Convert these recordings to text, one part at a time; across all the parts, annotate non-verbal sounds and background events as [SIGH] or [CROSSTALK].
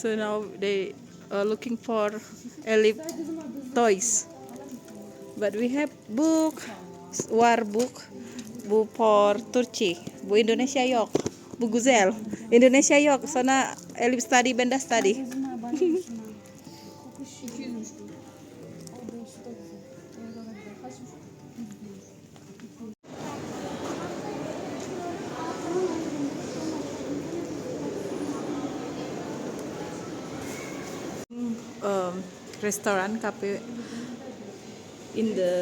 So now they are looking for Elif toys. But we have book, war book, bu for Turki, bu Indonesia yok, bu güzel. Indonesia yok. Sana Elif study, ben de study. [LAUGHS] [LAUGHS] Restoran kafe in the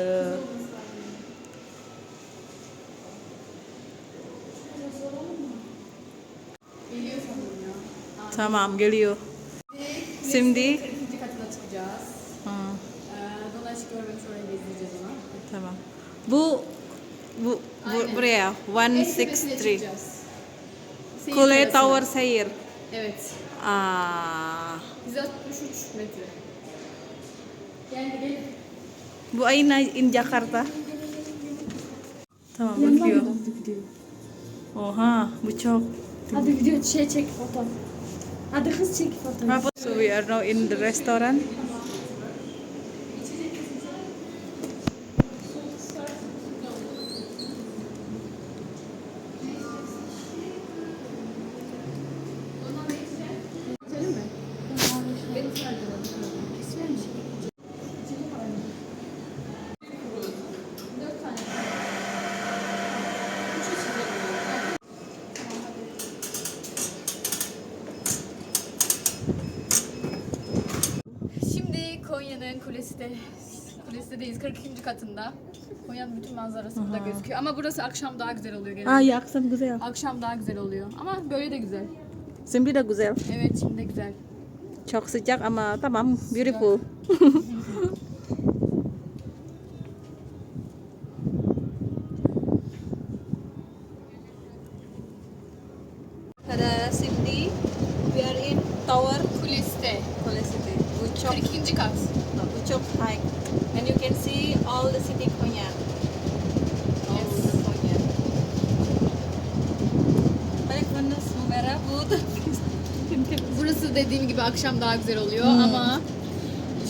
sama am gelio simdi sama hmm. bu bu bu Bu bu, bu buraya 163. Kule Tower Sayir. Evet. ah 163 metre. Bu Aina in Jakarta. Tamam bakıyor. Oha bu çok. Hadi video şey çek foto. Hadi kız çek foto. So we are now in the restaurant. Söyle mi? Benim sardım. İsmi mi? Dört tane. Üçü çizelim. Tamam hadi. Şimdi Kulesinde kulesindeyiz 42. katında. Konya'nın bütün manzarası burada gözüküyor. Ama burası akşam daha güzel oluyor genelde. Ya akşam güzel. Akşam daha güzel oluyor. Ama böyle de güzel. Şimdi de güzel. Evet şimdi de güzel. Çok sıcak ama tamam beautiful. [LAUGHS] Burası dediğim gibi akşam daha güzel oluyor ama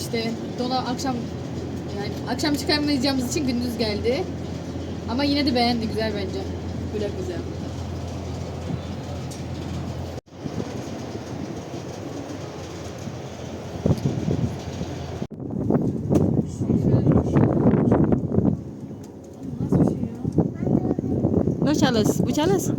işte dona akşam yani akşam çıkamayacağımız için gündüz geldi. Ama yine de beğendi güzel bence. Böyle güzel. No Charles, bu Charles.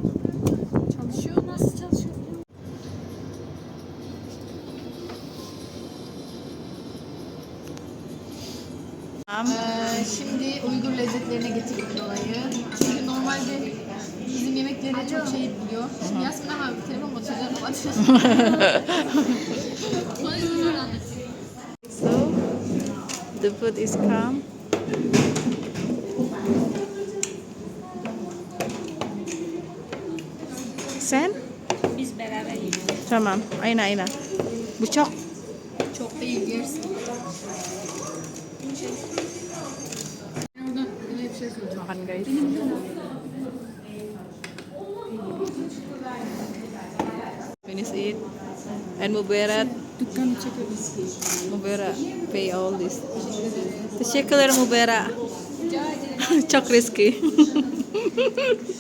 So the food is come. Sen? Biz beraber yiyoruz. Tamam. Aynen aynen. Bu çok. Çok değil yersin. Şey. Makan guys. Finish it. And Mubarak. Mubarak pay all this. Teşekkürler Mubarak. Çok [LAUGHS] riski. [LAUGHS]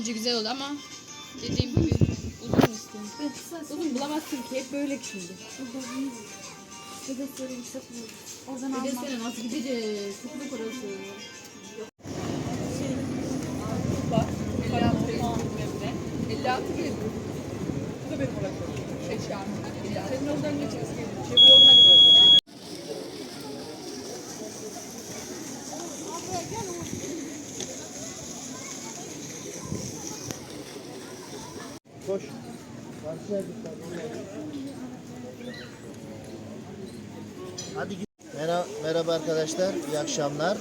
Bence güzel oldu ama dediğim gibi uzun istiyorum. Uzun bulamazsın ki hep böyle şimdi. Bir de söyle yüksek bu. Oradan almam. sene nasıl gideceğiz? Sıkılık orası. Bak, 56 bilmem ne. 56 bin. Bu da benim olacak. Eşyam. 56. Senin orada koş. Hadi git. Merhaba, arkadaşlar, iyi akşamlar.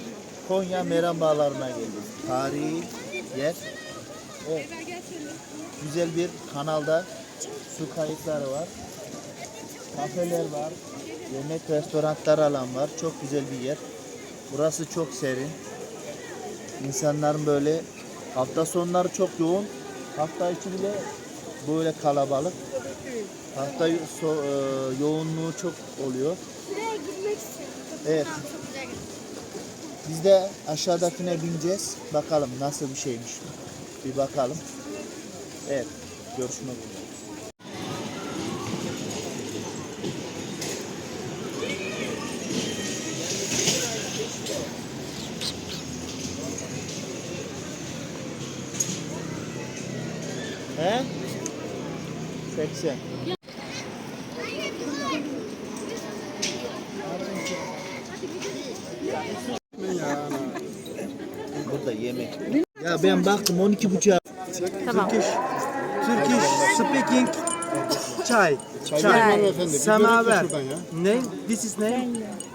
Konya Meram Bağları'na geldik. Tarihi yer. Evet. Güzel bir kanalda su kayıkları var. Kafeler var. Yemek restoranlar alan var. Çok güzel bir yer. Burası çok serin. İnsanların böyle hafta sonları çok yoğun. Hafta içi bile böyle kalabalık. Hafta so- e, yoğunluğu çok oluyor. Şuraya gitmek istiyorum. Evet. Biz de aşağıdakine bineceğiz. Bakalım nasıl bir şeymiş. Bir bakalım. Evet. Görüşmek üzere. 80. Burada yemek. Ya ben baktım 12 buçuğa. Tamam. Turkish speaking chai. Chai. Samaver. Name? This is name?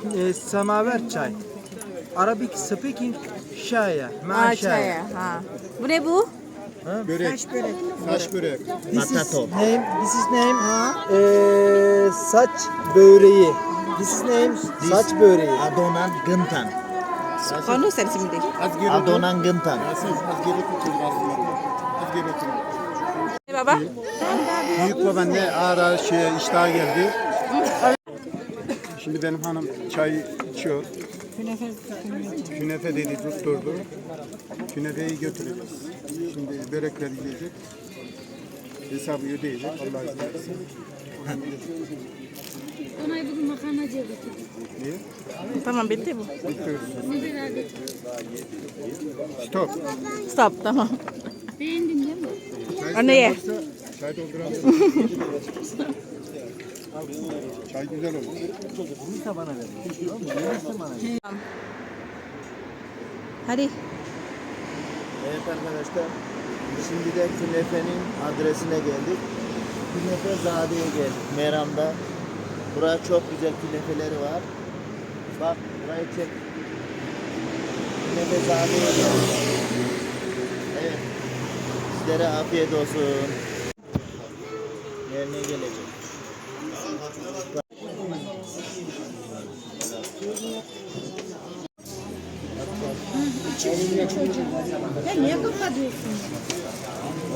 Uh, Samaver chai. Arabic speaking şaya. Ma çaya. Ha. Bu ne bu? This is Patato. name. This is name. Uh, saç böreği. This is name saç böreği. Adonan Gıntan. Konu sen şimdi. Adonan Gıntan. Ne baba? Büyük babaanne ağır ağır şeye iştaha geldi. Şimdi benim hanım çay içiyor. Künefe dedi tutturdu. Künefeyi götüreceğiz. Şimdi börekler yiyecek. Hesabı ödeyecek. Allah izin verirse. Onay bugün makarnacıya götürdüm. Niye? Tamam bitti bu. Bekliyoruz. Ne kadar götürdüm. Stop. Stop tamam. Beğendin değil mi? Çay Anne ye. Çay dolduralım. Çay güzel olur. Hadi. Evet arkadaşlar. Şimdi de Künefe'nin adresine geldik. Künefe Zade'ye geldik. Meram'da. Buraya çok güzel künefeleri var. Bak burayı çek. Künefe Zade'ye geldik. Evet. Sizlere afiyet olsun. Yerine gelecek. Süt süt süt. Arkadaş.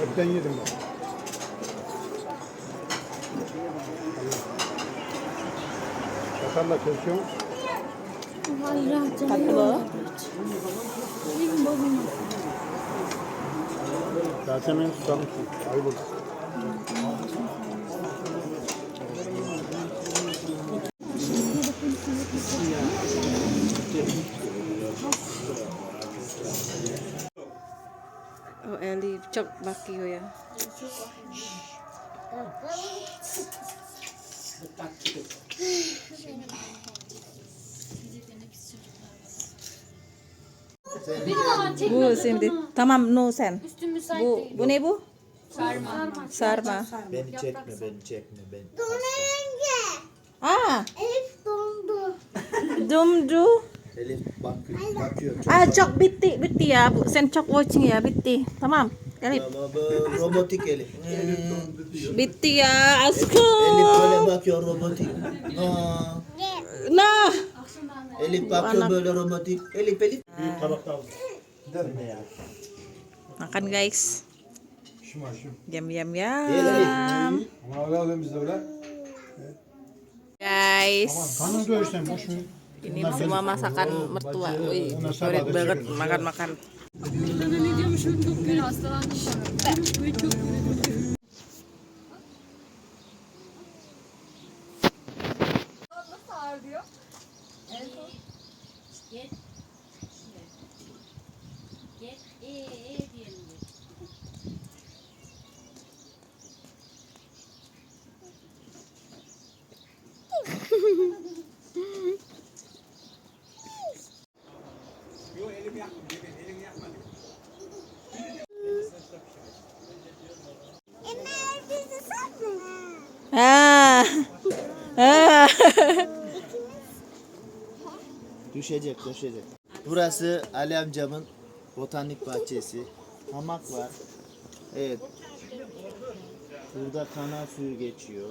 Hepten yedim ben. Çatalla kesiyorum. Vallahi canım. Tatlı. Benim babam. Yasemin susamışsın. Ayıp olur. Eli çok bakıyor ya. Bu şimdi tamam no sen. Bu bu ne bu? Sarma. Sarma. Beni çekme, beni çekme. Beni. Aa, Elif dondu. dumdu. Elif bak, bakıyor. Çok Ah, çok bitti, bitti ya. Bu- Sen çok watching ya, bitti. Tamam. Elif, Ama bu robotik Elif. Hmm. bitti ya. Elif Aşkım. böyle bakıyor robotik. Nah. Elif bakıyor böyle robotik. Elif Elif. Ya? Makan guys. Elif. biz de öyle. Guys. Kanın dövüşten boş mu? ini semua masakan mertua. wih favorit banget makan makan Yes. Düşecek, düşecek. Burası Ali amcamın botanik bahçesi. Hamak var. Evet. Burada kanal suyu geçiyor.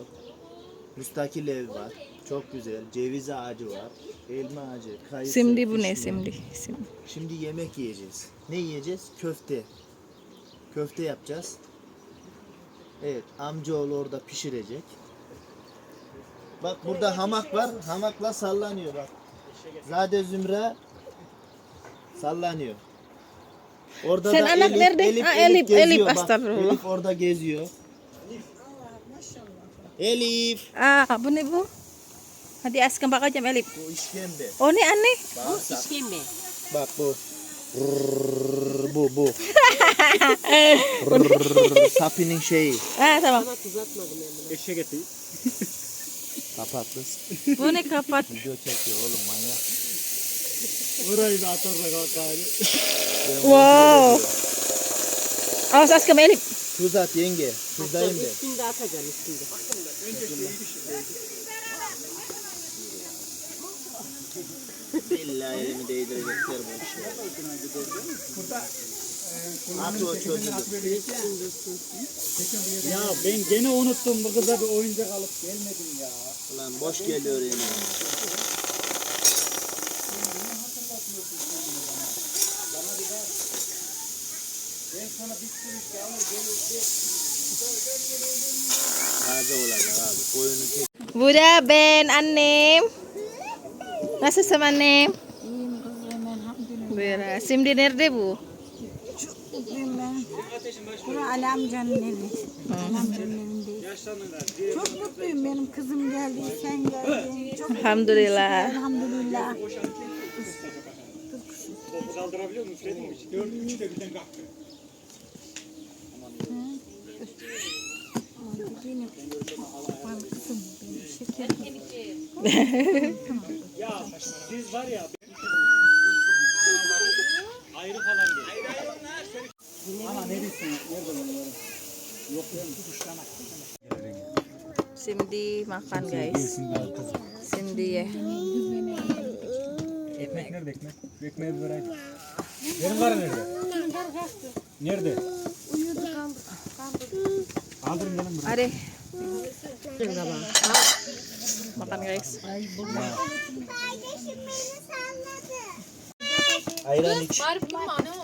Müstakil ev var. Çok güzel. Ceviz ağacı var. Elma ağacı, kayısı. Şimdi bu ne kişniş. şimdi? Şimdi. Şimdi yemek yiyeceğiz. Ne yiyeceğiz? Köfte. Köfte yapacağız. Evet, amcaoğlu orada pişirecek. Bak burada hamak var. Hamakla sallanıyor bak. Zade Zümra sallanıyor. Orada Sen da anak Elif, nerede? Elif, Ha, Elif, Elif, geziyor. Elif, astagfirullah. Elif orada geziyor. Elif. Ah, bu ne bu? Hadi askın bakacağım Elif. Bu işkembe. O ne anne? Bağırsak. Bak bu. Rrrr, bu bu. [LAUGHS] Rrrr, Sapinin şeyi. Ha tamam. Eşek eti. Kapat kız. Bu ne kapat? [LAUGHS] Video çekiyor oğlum manyak. Orayı da atarla kalkar. Wow. Awas askın Elif. Tuz at yenge. Tuzdayım de. İlla elimi değdirecekler bu işe. At o çocuğu. Ya ben gene unuttum bu kıza bir oyuncak alıp gelmedim ya. Ulan boş geliyor elime. Taze olacak abi. Koyunu tek. Bu da ben annem. Nasılsın annem? Buyur. Şimdi nerede bu? Bura Ali amcanın evi. Ali amcanın evindeyiz. Çok mutluyum benim kızım geldi, sen geldin. Çok Alhamdulillah. elhamdülillah. Kaldırabiliyor musun? Üfledin mi? Dört, üçü de birden kalktı. Benim bal kızım, benim şekerim. Ya siz var ya. Ama neresin? Nerede onları? Yok ya. Kuşlamak. Şimdi makan guys. Şimdi ye. Ekmek nerede ekmek? Şu ekmeği bir vereyim. Benim karı nerede? Nerede? Uyudu kaldı. Kaldırın gelin buraya. Hadi. Makan guys. Ayran iç. Bari bulma ne o?